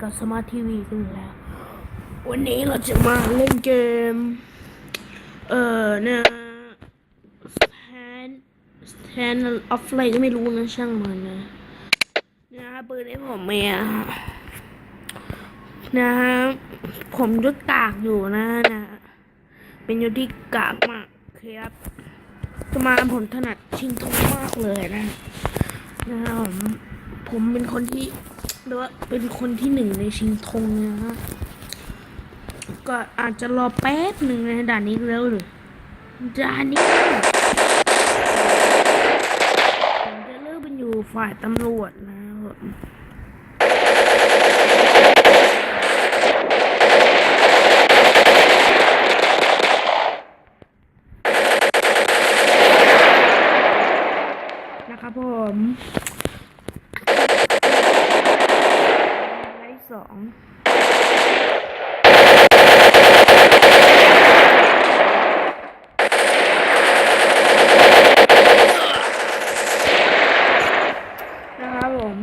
กับสมาร์ททีวีกันแล้ว วันนี้เราจะมาเล่นเกม เอ่อเนี่ยสแตนสแตนออฟไลน์ก็ไม่รู้นะช่างมันนะนะฮะปืนไอ้ผมเมียฮะนะฮะผมยศกากอยู่นะนะเป็นยศที่กากมากครับประมาผมถนัดชิงทองมากเลยนะ นะครับผม ผมเป็นคนที่เรียกว่าเป็นคนที่หนึ่งในชิงธงนะฮะก็อาจจะรอแป๊บหนึ่งในด่านนี้แล้วหรือด่านนี้ผมจะเลิกเป็นอยู่ฝ่ายตำรวจนะครับผมนะครับผมไลฟ์สองนะครับผม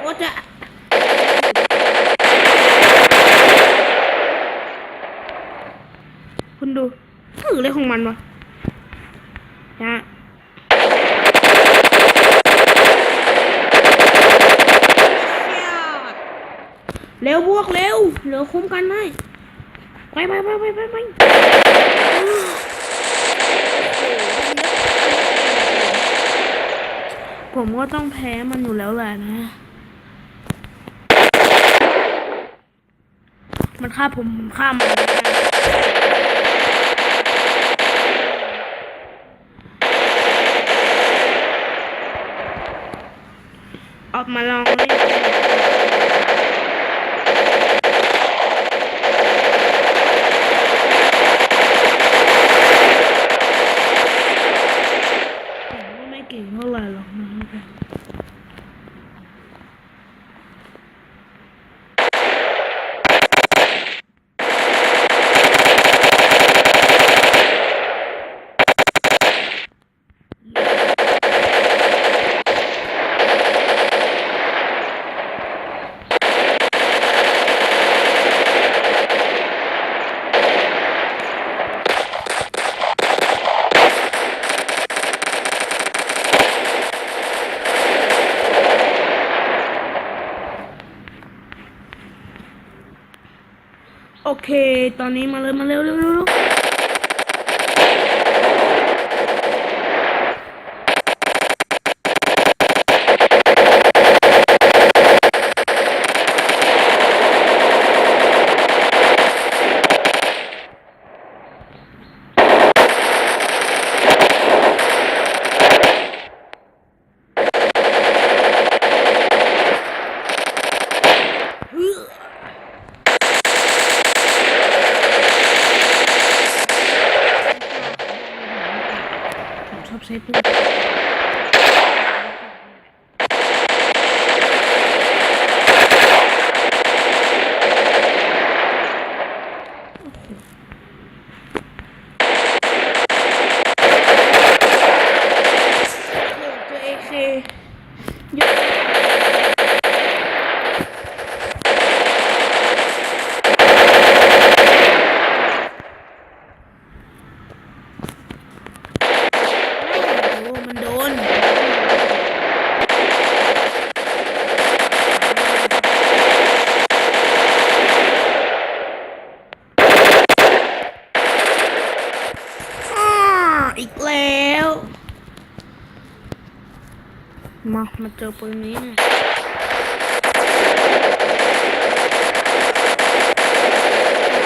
โอ้จะ คุณดูถืออะไรของมันวะนะเร็วพวกเร็วเหลือคุ้มกันให้ไปไปไปไปไปไปผมก็ต้องแพ้มันอยู่แล้วแหละนะ มันฆ่าผมผมฆ่ามัน ออกมาลองเล่นผมก็ไม่เก่งเท่าไหร่หรอกนะครับ โอเค ตอนนี้มาเลยมาเร็วเร็วเร็ว เร็วผมชอบใช้ปืนตัวเอเคเยอะโอ้มันโดน อ้าอีกแล้ว มามาเจอปืนนี้หน่อย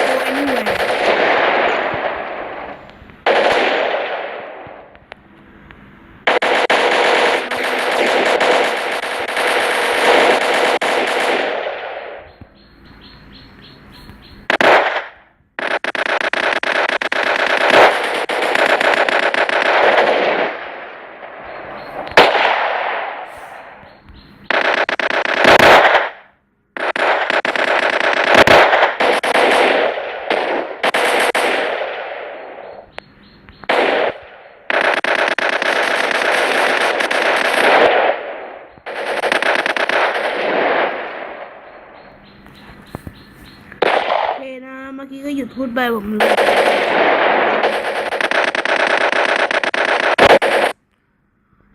โอ้ anyway โกี้ก็หยุด พูดไปผมเลย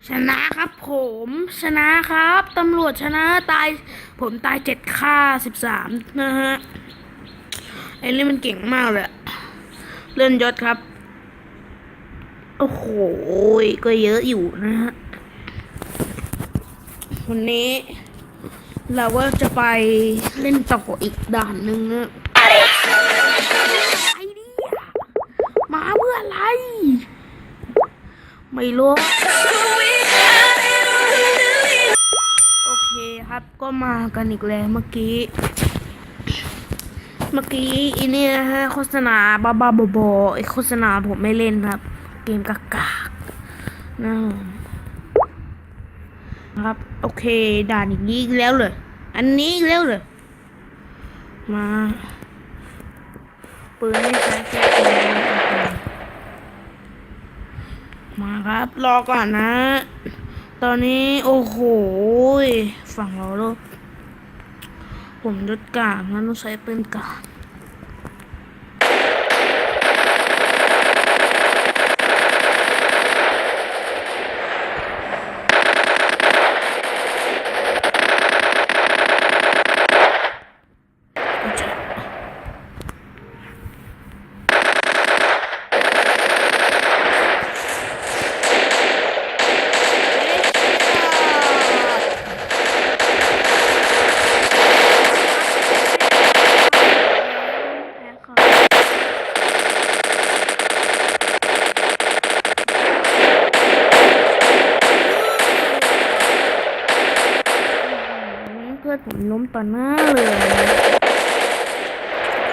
ชนะครับผมชนะครับตำรวจชนะตาย ผมตายเจ็ดฆ่าสิบสามนะฮะไอ้นี่มันเก่งมากเลยเลื่อนยศครับ โอ้โหก็เยอะอยู่นะฮะวันนี้ เราก็จะไปเล่นต่ออีกด่านหนึ่งนะ ไม่รู้ โอเคครับก็มากันอีกแล้วเมื่อกี้ เมื่อกี้อีเนี่ยฮะโฆษณาบ้าบ้าบอไอโฆษณาผมไม่เล่นครับ เกมกากากๆนะครับ โอเค ด่านอีกนี้อีกแล้วเลย อันนี้อีกแล้วเลย มาปืนไม่ใช้แค่ปืนมาค รับรอก่อนนะ ตอนนี้โอ้โหฝั่งเราล้วผมยศกลางนั้นต้องใช้ปืนกลางแพ้ค่ะเพื่อนผมล้มต่อหน้าเลย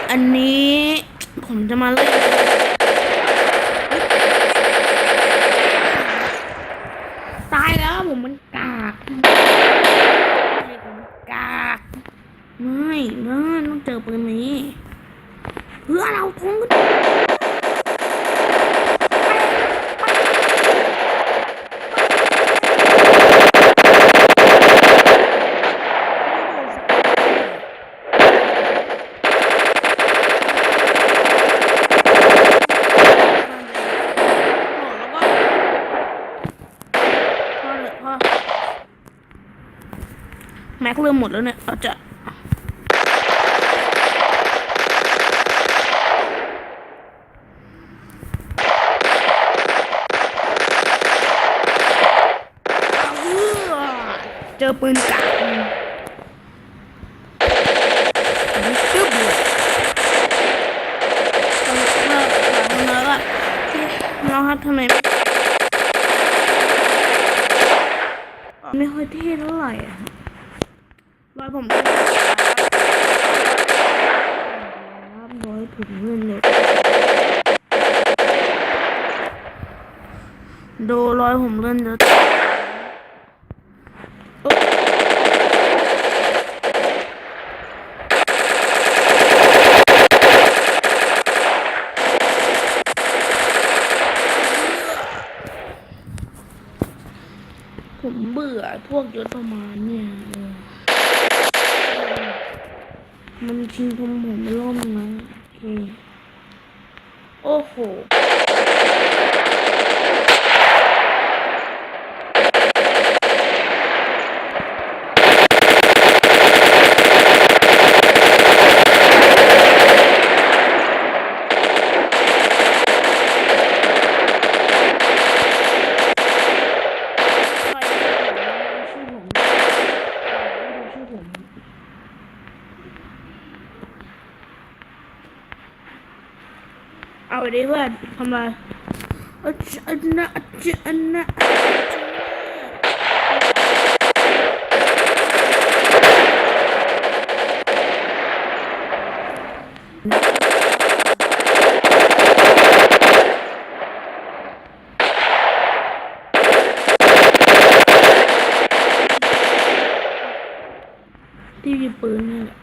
อันนี้ผมจะมาเล่น ตายแล้วผมมันกากไม่ผมกาก ไม่นะต้องเจอปืนนี้ เพื่อเราคงก็พ่อเลยพ่อ แม็กเริ่มหมดแล้วเนี่ยเราจะเจอปืนกันตึ๊บเลยตลกมากถามมาว่น้องครับทำไม ไม่ค่อยเท่เท่าไหร่อะร้อยผมครับร้อยผมเงินเลยดูร้อยผมเล่นเยอะ ผมเบื่อพวกยศประมาณเนี่ยมันชิงผมผมไม่ร่มนะโอ้โห ใครชื่อผมชื่อผม เอาดิเพื่อนทำไรอัจอันนะอัจอันนะที่มีปืนนี่แหละ